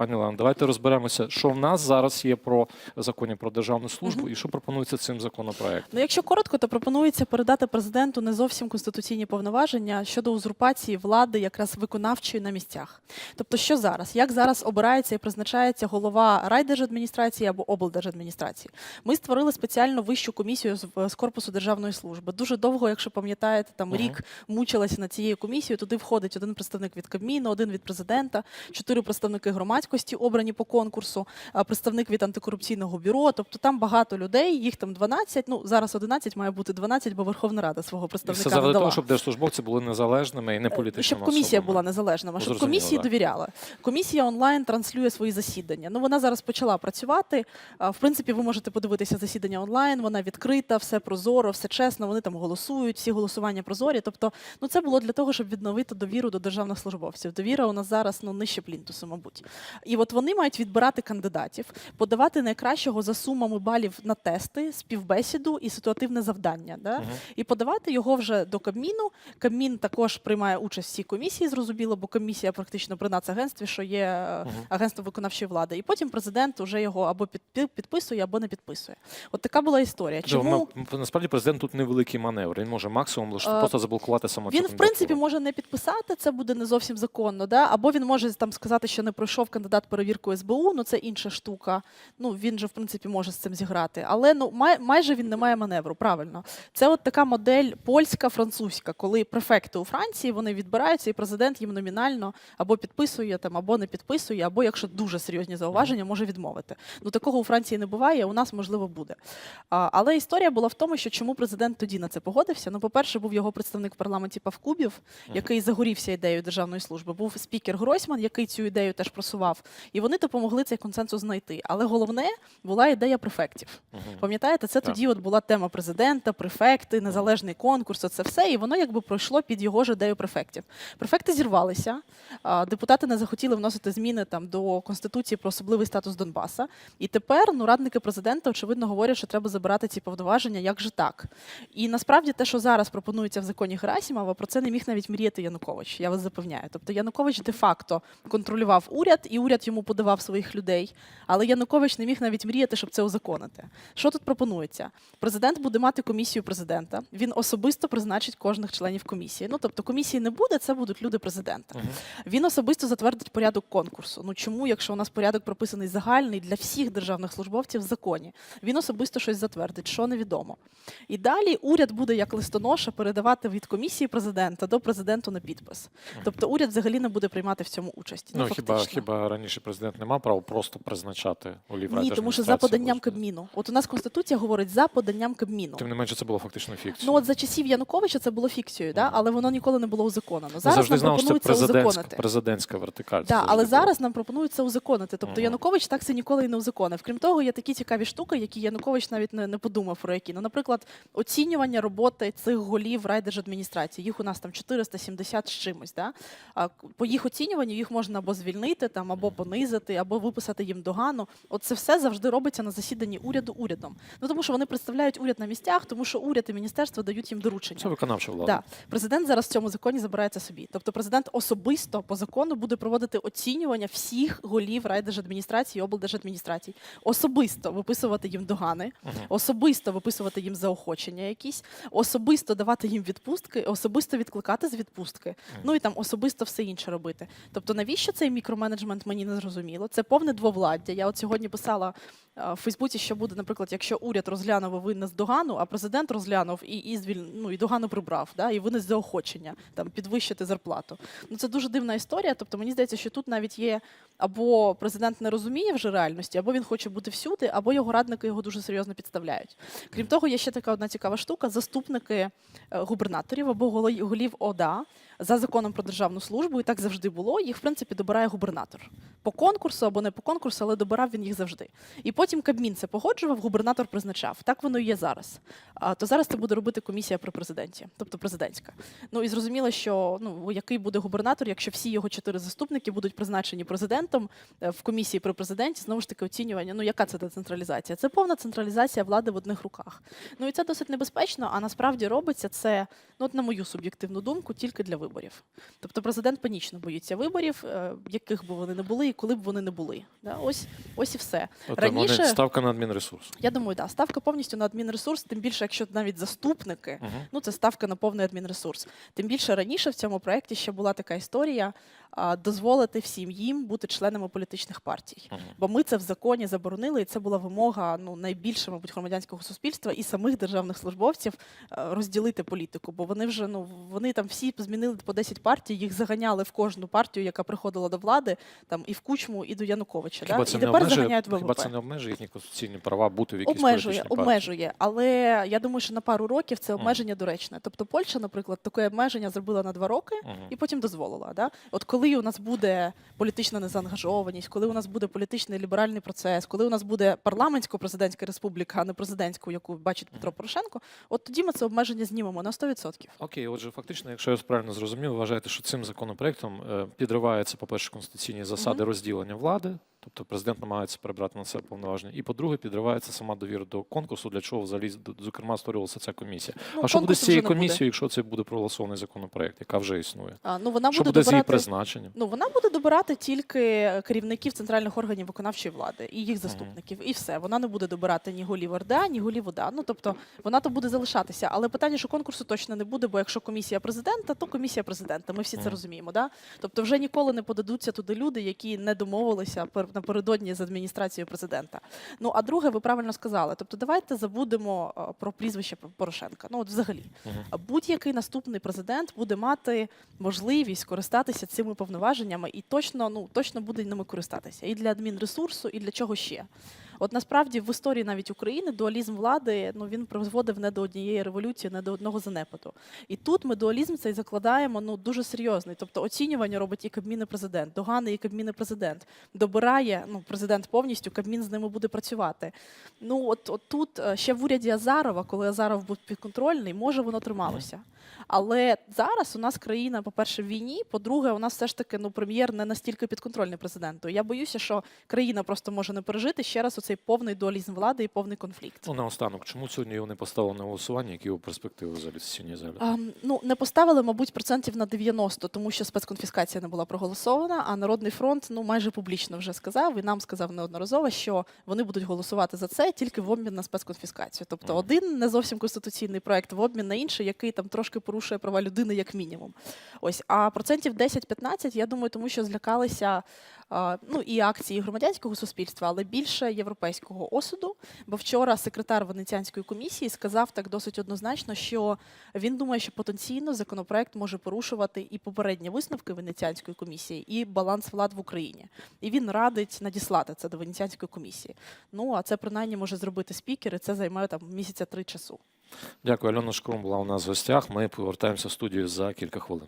Пані Лана, давайте розберемося, що в нас зараз є про законі про державну службу і що пропонується цим законопроектом. Ну, якщо коротко, то пропонується передати президенту не зовсім конституційні повноваження щодо узурпації влади, якраз виконавчої на місцях. Тобто, що зараз? Як зараз обирається і призначається голова райдержадміністрації або облдержадміністрації? Ми створили спеціально вищу комісію з, корпусу державної служби. Дуже довго, якщо пам'ятаєте, там рік мучилася над цією комісією. Туди входить один представник від Кабміну, один від президента, чотири представники громадськості обрані по конкурсу, представник від антикорупційного бюро. Тобто там багато людей, їх там 12, Ну зараз 11, має бути 12, бо Верховна Рада свого І все представника заради не дала. того, щоб держслужбовці були незалежними і не Е, політичними Щоб комісія особами. була незалежна, щоб комісії да. довіряла. Комісія онлайн транслює свої засідання. Ну вона зараз почала працювати. В принципі, ви можете подивитися засідання онлайн. Вона відкрита, все прозоро, все чесно. Вони там голосують, всі голосування прозорі. Тобто, ну це було для того, щоб відновити довіру до державних службовців. Довіра у нас зараз ну нижче плінтусу, мабуть. І от вони мають відбирати кандидатів, подавати найкращого за сумами балів на тести, співбесіду і ситуативне завдання. Да? Мгм. і подавати його вже до Кабміну. Кабмін також приймає участь в цій комісії, зрозуміло, бо комісія практично при нацагентстві, що є е, Мгм. агентство виконавчої влади. І потім президент вже його або підписує, або не підписує. От така була історія. Чому Насправді президент тут невеликий маневр. Він може максимум лише Е, просто заблокувати саму цю він, в принципі, може не підписати, це буде не зовсім законно, да? або він може там сказати, що не пройшов кандидат перевірку СБУ, ну це інша штука. Ну він же в принципі може з цим зіграти. Але ну май, майже він не має маневру. Правильно, це от така модель польська, французька, коли префекти у Франції вони відбираються, і президент їм номінально або підписує там, або не підписує, або якщо дуже серйозні зауваження, може відмовити. Ну такого у Франції не буває. У нас можливо буде. А, але історія була в тому, що чому президент тоді на це погодився. Ну, по-перше, був його представник в парламенті Павкубів, який загорівся ідеєю державної служби. Був спікер Гройсман, який цю ідею теж просував. І вони допомогли цей консенсус знайти. Але головне була ідея префектів. Мгм. Пам'ятаєте, це Так. тоді от була тема президента, префекти, незалежний конкурс, це все, і воно якби пройшло під його ж ідею префектів. Префекти зірвалися, депутати не захотіли вносити зміни там до конституції про особливий статус Донбаса. І тепер ну радники президента очевидно говорять, що треба забирати ці повноваження. Як же так? І насправді те, що зараз пропонується в законі Герасімова, про це не міг навіть мріяти Янукович. Я вас запевняю. Тобто Янукович де-факто контролював уряд, і уряд йому подавав своїх людей. Але Янукович не міг навіть мріяти, щоб це узаконити. Що тут пропонується? Президент буде мати комісію президента. Він особисто призначить кожних членів комісії. Ну тобто комісії не буде, це будуть люди президента. Мгм. Він особисто затвердить порядок конкурсу. Ну чому, якщо у нас порядок прописаний загальний для всіх державних службовців в законі, він особисто щось затвердить, що невідомо. І далі уряд буде як листоноша передавати від комісії президента до президенту на підпис. Тобто уряд взагалі не буде приймати в цьому участь. Ну, хіба, фактично. хіба раніше президент не мав права просто призначати голів Ні, тому що за поданням Кабміну. От у нас конституція говорить за поданням Кабміну. Тим не менше, це було фактично фікцією. Ну от за часів Януковича це було фікцією, да? Але воно ніколи не було узаконено. Зараз завжди нам знав, що це пропонується узаконити. президентська вертикаль. Так, але зараз нам пропонують це узаконити. Тобто. Янукович так це ніколи і не узаконив. Крім того, є такі цікаві штуки, які Янукович навіть не, не подумав про які. Ну, наприклад, оцінювання роботи цих голів райдержадміністрації. Їх у нас там 470 з чимось. Да? А по їх оцінюванню їх можна або звільнити, там, або понизити, або виписати їм догану. От це все завжди робиться на засіданні уряду урядом. Ну тому що вони представляють уряд на місцях, тому що уряд і міністерство дають їм доручення. Це виконавча влада. Да. Президент зараз в цьому законі забирається собі. Тобто президент особисто по закону буде проводити оцінювання всіх голів райдержадміністрації облдержадміністрацій. Особисто виписувати їм догани, Мгм. особисто виписувати їм заохочення якісь, особисто давати їм відпустки, особисто відкликати з відпустки. Ну і там особисто все інше робити. Тобто, навіщо цей мікроменеджмент мені не зрозуміло. Це повне двовладдя. Я от сьогодні писала е, в Фейсбуці, що буде, наприклад, якщо уряд розглянув винне винес догану, а президент розглянув і, і звіль... ну, і догану прибрав, да, і винес заохочення там підвищити зарплату. Ну це дуже дивна історія. Тобто мені здається, що тут навіть є або президент не розуміє вже реальності, або він хоче бути всюди, або його радники його дуже серйозно підставляють. Крім того, є ще така одна цікава штука: заступники е, губернаторів або голів ОДА за законом про державну службу, і так завжди було. Їх в принципі добирає губернатор по конкурсу або не по конкурсу, але добирав він їх завжди. І потім Кабмін це погоджував, губернатор призначав. Так воно і є зараз. А то зараз це буде робити комісія при президенті, тобто президентська. Ну і зрозуміло, що ну який буде губернатор, якщо всі його чотири заступники будуть призначені президентом. Президентом е, в комісії при президенті знову ж таки оцінювання. Ну яка це децентралізація? Це повна централізація влади в одних руках. Ну і це досить небезпечно. А насправді робиться це, ну от на мою суб'єктивну думку, тільки для виборів. Тобто президент панічно боїться виборів, е, яких би вони не були і коли б вони не були. Да? Ось ось і все. От Раніше- вони- ставка на адмінресурс. Я думаю, да, ставка повністю на адмінресурс, тим більше, якщо навіть заступники, Мгм. ну це ставка на повний адмінресурс. Тим більше раніше в цьому проєкті ще була така історія дозволити всім їм бути членами політичних партій. Бо ми це в законі заборонили, і це була вимога ну найбільше, мабуть, громадянського суспільства і самих державних службовців е, розділити політику. Бо вони вже ну вони там всі змінили по 10 партій, їх заганяли в кожну партію, яка приходила до влади, там і в Кучму, і до Януковича. Хіба да? це і тепер обмежує, заганяють в хіба це не обмежує їхні конституційні права бути в якійсь Обмежує, політичній партії? обмежує, але я думаю, що на пару років це обмеження доречне. Тобто Польща, наприклад, таке обмеження зробила на два роки Мгм. і потім дозволила. Да? От коли у нас буде політична незаангажованість, коли у нас буде політичний ліберальний процес, коли у нас буде парламентсько-президентська республіка, а не президентську, яку бачить Петро Порошенко, от тоді ми це обмеження знімемо на 100%. Окей, отже, фактично, якщо я правильно зрозумів, вважаєте, що цим законопроектом е, підриваються, по-перше, конституційні засади розділення влади, тобто президент намагається перебрати на себе повноваження, і по-друге, підривається сама довіра до конкурсу, для чого взагалі зокрема створювалася ця комісія. Ну, а що буде з цією комісією, якщо це буде проголосований законопроект, яка вже існує? А, ну, вона Що буде буде з її призначенням? Ну, вона буде добирати тільки керівників центральних органів виконавчої влади і їх заступників, і все. Вона не буде добирати ні голів РДА, ні голів ОДА. Ну тобто вона то буде залишатися. Але питання, що конкурсу точно не буде, бо якщо комісія президента, то комісія президента. Ми всі це розуміємо. Да? Тобто, вже ніколи не подадуться туди люди, які не домовилися напередодні з адміністрацією президента. Ну а друге, ви правильно сказали. Тобто, давайте забудемо е, про прізвище Порошенка. Ну от взагалі. угу. Будь-який наступний президент буде мати можливість користатися цими повноваженнями і точно, ну точно буде ними користатися і для адмінресурсу, і для чого ще. От насправді в історії навіть України дуалізм влади ну він призводив не до однієї революції, не до одного занепаду. І тут ми дуалізм цей закладаємо ну дуже серйозний. Тобто оцінювання робить і Кабмін, і президент, догани і Кабмін, і президент. Добирає ну президент повністю, Кабмін з ними буде працювати. Ну от, от тут е, ще в уряді Азарова, коли Азаров був підконтрольний, може воно трималося. Але зараз у нас країна, по-перше, в війні. По-друге, у нас все ж таки ну прем'єр не настільки підконтрольний президенту. Я боюся, що країна просто може не пережити ще раз оцей повний дуалізм влади і повний конфлікт. Ну, наостанок, чому сьогодні його не поставили на голосування, які його перспективи взагалі сесійній залі? А, ну не поставили, мабуть, процентів на 90, тому що спецконфіскація не була проголосована. А Народний фронт ну майже публічно вже сказав і нам сказав неодноразово, що вони будуть голосувати за це тільки в обмін на спецконфіскацію. Тобто, Мгм. один не зовсім конституційний проект в обмін на інший, який там трошки порушує права людини, як мінімум. Ось а процентів 10-15, я думаю, тому що злякалися. Ну і акції громадянського суспільства, але більше європейського осуду. Бо вчора секретар Венеціанської комісії сказав так досить однозначно, що він думає, що потенційно законопроект може порушувати і попередні висновки Венеціанської комісії, і баланс влад в Україні. І він радить надіслати це до Венеціанської комісії. Ну а це принаймні може зробити спікер, і це займе там місяця три часу. Дякую, Альона Шкрум була у нас в гостях. Ми повертаємося в студію за кілька хвилин.